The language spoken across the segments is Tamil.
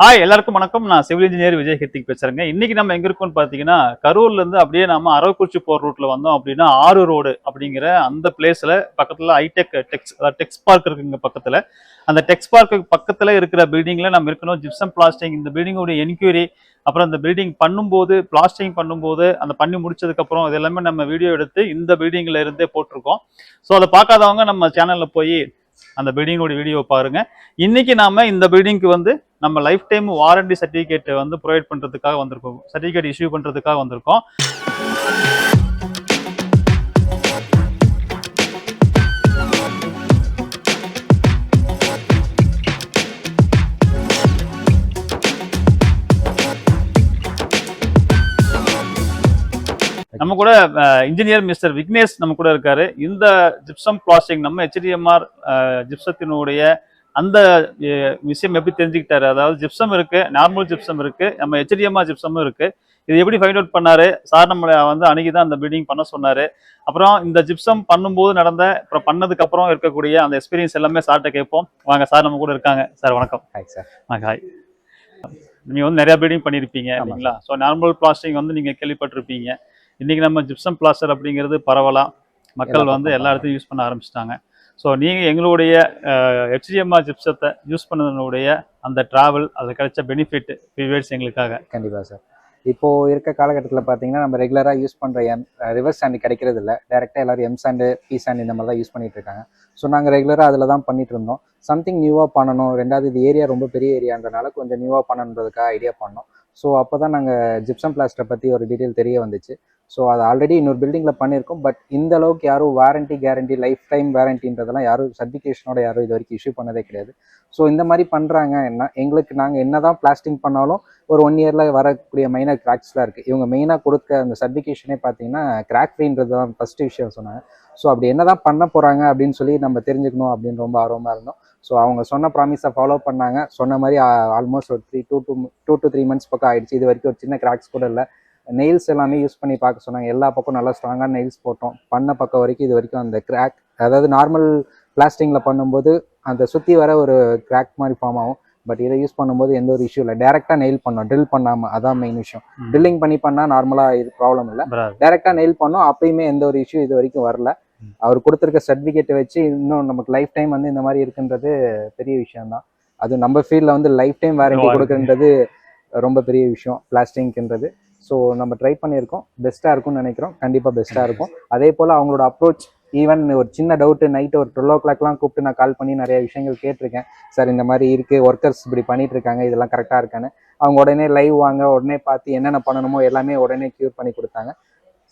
ஹாய் எல்லாருக்கும் வணக்கம். நான் சிவில் இன்ஜினியர் விஜய் ஹித்திக் பேசுறேங்க. இன்னைக்கு நம்ம எங்க இருக்கோம்னு பாத்தீங்கன்னா கரூர்ல இருந்து அப்படியே நம்ம அரவக்குறிச்சி போற ரூட்ல வந்தோம் அப்படின்னா ஆறு ரோடு அப்படிங்கிற அந்த பிளேஸ்ல பக்கத்துல ஹைடெக் டெக்ஸ் டெக்ஸ் பார்க் இருக்குங்க பக்கத்துல. அந்த டெக்ஸ் பார்க்கு பக்கத்துல இருக்கிற பில்டிங்ல நம்ம இருக்கணும். ஜிப்சம் பிளாஸ்டிங் இந்த பில்டிங்கோட என்கொயரி அப்புறம் அந்த பில்டிங் பண்ணும்போது பிளாஸ்டிங் பண்ணும்போது அந்த பண்ணி முடிச்சதுக்கு அப்புறம் இது எல்லாமே நம்ம வீடியோ எடுத்து இந்த பில்டிங்ல இருந்தே போட்டிருக்கோம். ஸோ அதை பார்க்காதவங்க நம்ம சேனல்ல போய் அந்த பில்டிங்கோட வீடியோ பாருங்க. இன்னைக்கு நாம இந்த பில்டிங்க்கு வந்து நம்ம லைஃப் டைம் வாரண்டி சர்டிஃபிகேட் வந்து ப்ரொவைட் பண்ணுறதுக்காக வந்திருக்கோம். சர்டிஃபிகேட் இஷ்யூ பண்ணுறதுக்காக வந்திருக்கோம். நம்ம கூட இன்ஜினியர் மிஸ்டர் விக்னேஷ் நம்ம கூட இருக்காரு. இந்த ஜிப்சம் பிளாஸ்டிங் நம்ம ஹெச்டிஎம்ஆர் ஜிப்சத்தினுடைய அந்த விஷயம் எப்படி தெரிஞ்சுக்கிட்டாரு? அதாவது ஜிப்சம் இருக்கு நார்மல் ஜிப்சம் இருக்கு நம்ம ஹெச்டிஎம்ஆர் ஜிப்சமும் இருக்கு. இது எப்படி ஃபைண்ட் அவுட் பண்ணாரு? சார் நம்மளை வந்து அணுகி தான் அந்த பில்டிங் பண்ண சொன்னாரு. அப்புறம் இந்த ஜிப்சம் பண்ணும்போது நடந்த அப்புறம் பண்ணதுக்கு அப்புறம் இருக்கக்கூடிய அந்த எக்ஸ்பீரியன்ஸ் எல்லாமே சார்கிட்ட கேட்போம். வாங்க சார் நம்ம கூட இருக்காங்க. சார் வணக்கம். ஹாய் சார் ஹாய் நீங்க வந்து நிறைய பில்டிங் பண்ணியிருப்பீங்க. இல்லைங்களா? ஸோ நார்மல் பிளாஸ்டிக் வந்து நீங்க கேள்விப்பட்டிருப்பீங்க. இன்னைக்கு நம்ம ஜிப்சம் பிளாஸ்டர் அப்படிங்கிறது பரவலா மக்கள் வந்து எல்லா இடத்தையும் யூஸ் பண்ண ஆரம்பிச்சிட்டாங்க. ஸோ நீங்கள் எங்களுடைய ஹெச்டிஎம்ஆர் ஜிப்சத்தை யூஸ் பண்ணதனுடைய அந்த ட்ராவல் அது கிடைச்ச பெனிஃபிட் பீரியட்ஸ் எங்களுக்காக. கண்டிப்பாக சார் இப்போது இருக்க காலகட்டத்தில் பார்த்தீங்கன்னா நம்ம ரெகுலராக யூஸ் பண்ணுற எம் ரிவர்ஸ் சாண்ட் கிடைக்கிறது இல்லை. டேரெக்டாக எல்லாரும் எம் சாண்டு பி சாண்ட் இந்த மாதிரி தான் யூஸ் பண்ணிகிட்டு இருக்காங்க ஸோ நாங்கள் ரெகுலராக அதில் தான் பண்ணிட்டு இருந்தோம். சம்திங் நியூவாக பண்ணணும். ரெண்டாவது இது ஏரியா ரொம்ப பெரிய ஏரியான்றனால கொஞ்சம் நியூவாக பண்ணணுன்றதுக்காக ஐடியா பண்ணோம். ஸோ அப்போ தான் நாங்கள் ஜிப்சம் பிளாஸ்டரை பற்றி ஒரு டீட்டெயில் தெரிய வந்துச்சு. ஸோ அது ஆல்ரெடி இன்னொரு பில்டிங்கில் பண்ணியிருக்கோம். பட் இந்த அளவுக்கு யாரும் வாரண்டி கேரண்டி லைஃப் டைம் வாரண்டின்றதெல்லாம் யாரும் சர்டிஃபிகேஷனோட யாரும் இது வரைக்கும் இஷ்யூ பண்ணதே கிடையாது. ஸோ இந்த மாதிரி பண்ணுறாங்க என்ன எங்களுக்கு நாங்கள் என்ன தான் பிளாஸ்டிங் பண்ணாலும் ஒரு ஒன் இயரில் வரக்கூடிய மைனர் கிராக்ஸ்லாம் இருக்குது இவங்க மெயினாக கொடுக்க அந்த சர்டிஃபிகேஷனே பார்த்தீங்கன்னா கிராக் ஃப்ரீன்றது தான் ஃபஸ்ட்டு விஷயம் சொன்னாங்க. ஸோ அப்படி என்ன தான் பண்ண போகிறாங்க அப்படின்னு சொல்லி நம்ம தெரிஞ்சுக்கணும் அப்படின்னு ரொம்ப ஆர்வமாக இருந்தோம். ஸோ அவங்க சொன்ன ப்ராமிஸை ஃபாலோ பண்ணாங்க. சொன்ன மாதிரி ஆல்மோஸ்ட் ஒரு three two two two to three months பக்கம் ஆயிடுச்சு. இது வரைக்கும் ஒரு சின்ன கிராக்ஸ் கூட இல்லை. நெயில்ஸ் எல்லாமே யூஸ் பண்ணி பார்க்க சொன்னாங்க. எல்லா பக்கம் நல்லா ஸ்ட்ராங்கான நெயில்ஸ் போட்டோம். பண்ண பக்கம் வரைக்கும் இது வரைக்கும் அந்த கிராக் அதாவது நார்மல் பிளாஸ்டிங்கில் பண்ணும்போது அந்த சுற்றி வர ஒரு கிராக் மாதிரி ஃபார்ம் ஆகும். பட் இதை யூஸ் பண்ணும்போது எந்த ஒரு இஷ்யூ இல்லை. டேரெக்டாக நெயில் பண்ணோம். ட்ரில் பண்ணாமல் அதான் மெயின் விஷயம். ட்ரில்லிங் பண்ணி பண்ணால் நார்மலாக இது ப்ராப்ளம் இல்லை. டேரெக்டாக நெயில் பண்ணோம். அப்பயுமே எந்த ஒரு இஷ்யூ இது வரைக்கும் வரல. அவர் கொடுத்துருக்க சர்டிஃபிகேட்டை வச்சு இன்னும் நமக்கு லைஃப் டைம் வந்து இந்த மாதிரி இருக்குன்றது பெரிய விஷயம் தான் அது நம்ம ஃபீல்டில் வந்து லைஃப் டைம் வாரண்டி. கொடுக்குறது ரொம்ப பெரிய விஷயம். பிளாஸ்டிக்ன்றது ஸோ நம்ம ட்ரை பண்ணியிருக்கோம். பெஸ்ட்டாக இருக்கும்னு நினைக்கிறோம். கண்டிப்பாக பெஸ்ட்டாக இருக்கும். அதே போல் அவங்களோட அப்ரோச் ஈவன் ஒரு சின்ன டவுட்டு நைட்டு ஒரு டுவெல் ஓ கிளாக்லாம் கூப்பிட்டு நான் கால் பண்ணி நிறைய விஷயங்கள் கேட்டிருக்கேன். சார் இந்த மாதிரி இருக்குது ஒர்க்கர்ஸ் இப்படி பண்ணிட்டு இருக்காங்க இதெல்லாம் கரெக்டாக இருக்கான்னு. அவங்க உடனே லைவ் வாங்க உடனே பார்த்து என்னென்ன பண்ணணுமோ எல்லாமே உடனே க்யூர் பண்ணி கொடுத்தாங்க.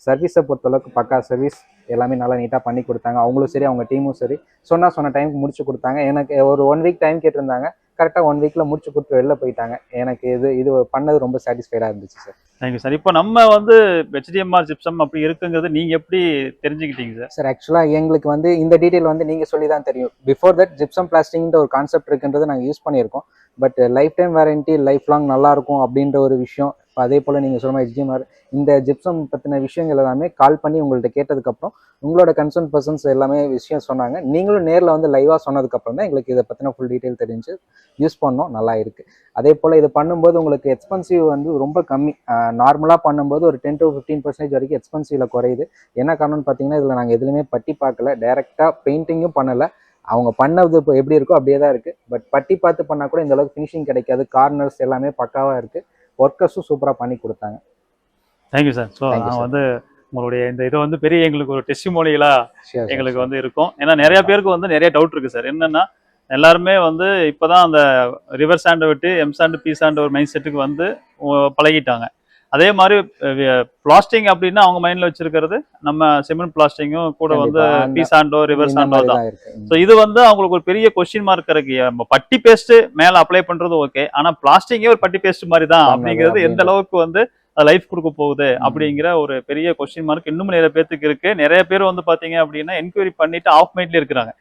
சர்வீஸை பொறுத்தளவுக்கு பக்கா சர்வீஸ் எல்லாமே நல்லா நீட்டாக பண்ணி கொடுத்தாங்க. அவங்களும் சரி அவங்க டீமும் சரி. சொன்னால் சொன்ன டைமுக்கு முடிச்சு கொடுத்தாங்க. எனக்கு ஒரு ஒன் வீக் டைம் கேட்டிருந்தாங்க. கரெக்டாக ஒன் வீக்கில் முடிச்சு கொடுத்து வெளில போயிட்டாங்க. எனக்கு இது இது பண்ணது ரொம்ப சாட்டிஸ்ஃபைடாக இருந்துச்சு சார் தேங்க்யூ சார் இப்போ நம்ம வந்து ஹெச்டிஎம்ஆர் ஜிப்சம் அப்படி இருக்குங்கிறது நீங்க எப்படி தெரிஞ்சுக்கிட்டீங்க சார் சார் ஆக்சுவலாக எங்களுக்கு வந்து இந்த டீட்டெயில் வந்து நீங்கள் சொல்லி தான் தெரியும். பிஃபோர் தட் ஜிப்சம் பிளாஸ்டிக்ன்ற ஒரு கான்செப்ட் இருக்குன்றதை நாங்கள் யூஸ் பண்ணியிருக்கோம். But life time warranty life long நல்லா இருக்கும் அப்படின்ற ஒரு விஷயம் இப்போ அதே போல் நீங்கள் சொல்ல மாதிரி ஜிஎம்ஆர் இந்த ஜிப்சம் பற்றின விஷயங்கள் எல்லாமே கால் பண்ணி உங்கள்கிட்ட கேட்டதுக்கப்புறம் உங்களோட கன்சர்ன் பர்சன்ஸ் எல்லாமே விஷயம் சொன்னாங்க. நீங்களும் நேரில் வந்து லைவாக சொன்னதுக்கப்புறம் தான் எங்களுக்கு இதை பற்றின ஃபுல் டீட்டெயில் தெரிஞ்சு யூஸ் பண்ணோம் நல்லா இருக்குது அதே போல் இது பண்ணும்போது உங்களுக்கு எக்ஸ்பென்சிவ் வந்து ரொம்ப கம்மி. நார்மலாக பண்ணும்போது ஒரு டென் டு ஃபிஃப்டீன் பர்சன்டேஜ் வரைக்கும் எக்ஸ்பென்சிவில் குறையுது. என்ன காரணம்னு பார்த்தீங்கன்னா இதில் நாங்கள் எதுலையுமே பட்டி பார்க்கல. டைரெக்டாக பெயிண்டிங்கும் பண்ணலை. அவங்க பண்ணது இப்போ எப்படி இருக்கோ அப்படியே தான் இருக்குது பட் பட்டி பார்த்து பண்ணால் கூட இந்த அளவுக்கு ஃபினிஷிங் கிடைக்காது. கார்னர்ஸ் எல்லாமே பக்காவாக இருக்குது ஒர்க்கர்ஸும் சூப்பராக பண்ணி கொடுத்தாங்க. தேங்க்யூ சார் ஸோ நான். வந்து உங்களுடைய இந்த இது வந்து பெரிய எங்களுக்கு ஒரு டெஸ்டிமோனியலா எங்களுக்கு. வந்து இருக்கும். ஏன்னா நிறைய பேருக்கு வந்து நிறைய டவுட் இருக்கு சார் என்னன்னா எல்லாருமே வந்து இப்பதான் அந்த ரிவர் சாண்டை விட்டு எம் சாண்டு பி சாண்டு ஒரு மைண்ட் செட்டுக்கு வந்து பழகிட்டாங்க. அதே மாதிரி பிளாஸ்டிங் அப்படின்னா அவங்க மைண்ட்ல வச்சிருக்கிறது நம்ம சிமெண்ட் பிளாஸ்டிங்கும் கூட வந்து பி சாண்டோ ரிவர் சாண்டோ தான். ஸோ இது வந்து அவங்களுக்கு ஒரு பெரிய கொஸ்டின் மார்க் இருக்கு. நம்ம பட்டி பேஸ்ட் மேல அப்ளை பண்றது ஓகே ஆனா பிளாஸ்டிங்கே ஒரு பட்டி பேஸ்ட் மாதிரி தான் அப்படிங்கிறது எந்த. அளவுக்கு வந்து லைஃப் கொடுக்க போகுது அப்படிங்கிற ஒரு பெரிய கொஸ்டின் மார்க் இன்னும் நிறைய பேத்துக்கு இருக்கு. நிறைய பேர் வந்து பாத்தீங்க அப்படின்னா என்கொயரி பண்ணிட்டு ஆஃப் மைண்ட்ல இருக்கிறாங்க.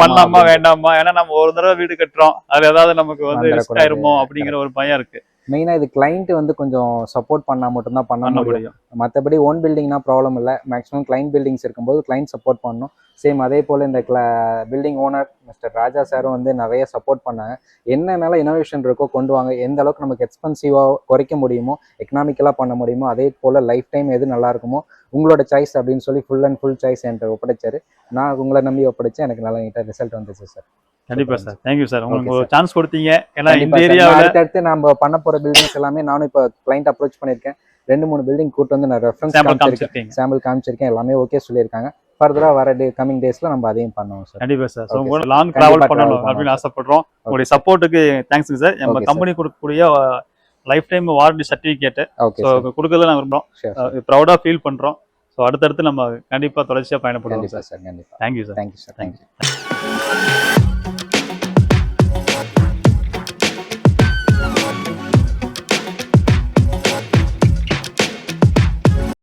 பண்ணலாமா, வேண்டாமா ஏன்னா நம்ம ஒரு தடவை வீடு கட்டுறோம். அது ஏதாவது நமக்கு வந்து ரிஸ்க். ஆயிருமோ அப்படிங்கிற ஒரு பயம் இருக்கு. மெயினாக இது கிளைண்ட் வந்து கொஞ்சம் சப்போர்ட் பண்ணால் மட்டும்தான் பண்ண முடியும். மற்றபடி ஓன் பில்டிங்னா ப்ராப்ளம் இல்லை. மேக்ஸிமம் கிளைண்ட் பில்டிங்ஸ் இருக்கும்போது கிளைண்ட் சப்போர்ட் பண்ணணும். சேம் அதே போல் இந்த கிள பில்டிங் ஓனர் மிஸ்டர் ராஜா சாரும் வந்து நிறைய சப்போர்ட் பண்ணாங்க. என்னென்னால இனோவேஷன் இருக்கோ கொண்டு வாங்க. எந்த அளவுக்கு நமக்கு எக்ஸ்பென்சிவாக குறைக்க முடியுமோ எக்கனாமிக்கலாக பண்ண முடியுமோ அதே போல் லைஃப் டைம் எது நல்லா இருக்குமோ உங்களோட சாய்ஸ் அப்படின்னு சொல்லி ஃபுல் அண்ட் ஃபுல் சாய்ஸ் என்கிட்ட ஒப்படைச்சாரு. நான் உங்களை நம்பி ஒப்படைச்சேன். எனக்கு நல்லா நீட்டாக ரிசல்ட் வந்துச்சு சார் கண்டிப்பா சார். Thank you sir. உங்களுக்கு ஒரு சான்ஸ் கொடுத்தீங்க. ஏன்னா இந்த. நான் ஏரியாவில் அடுத்தடுத்து நம்ம பண்ண போற பில்டிங்ஸ் எல்லாமே நானும் இப்போ கிளைண்ட் அப்ரோச் பண்ணியிருக்கேன். ரெண்டு மூணு பில்டிங் கூட்டு வந்து நான் ரெஃபரன்ஸ் சாம்பிள் காமிச்சிருக்கேன். சாம்பிள் காமிச்சிருக்கேன். எல்லாமே ஓகே சொல்லியிருக்காங்க. ஃபர்தரா வர டே கமிங் டேஸ்ல நம்ம அதையும் பண்ணுவோம் சார். கண்டிப்பா சார். ஸோ லாங் டிராவல் பண்ணணும் அப்படின்னு. ஆசைப்படுறோம். உங்களுடைய சப்போர்ட்டுக்கு தேங்க்ஸுங்க சார். நம்ம. கம்பெனி கொடுக்கக்கூடிய life time warranty certificate so sir. கொடுக்கறதுல நாங்கள் விரும்புகிறோம் ஷூர் ப்ரௌடாக ஃபீல் பண்ணுறோம் ஸோ அடுத்தடுத்து நம்ம கண்டிப்பாக தொடர்ச்சியாக பயணப்படுவோம் கண்டிப்பா சார். சார். கண்டிப்பா. Thank you sir. Thank you sir. Thank you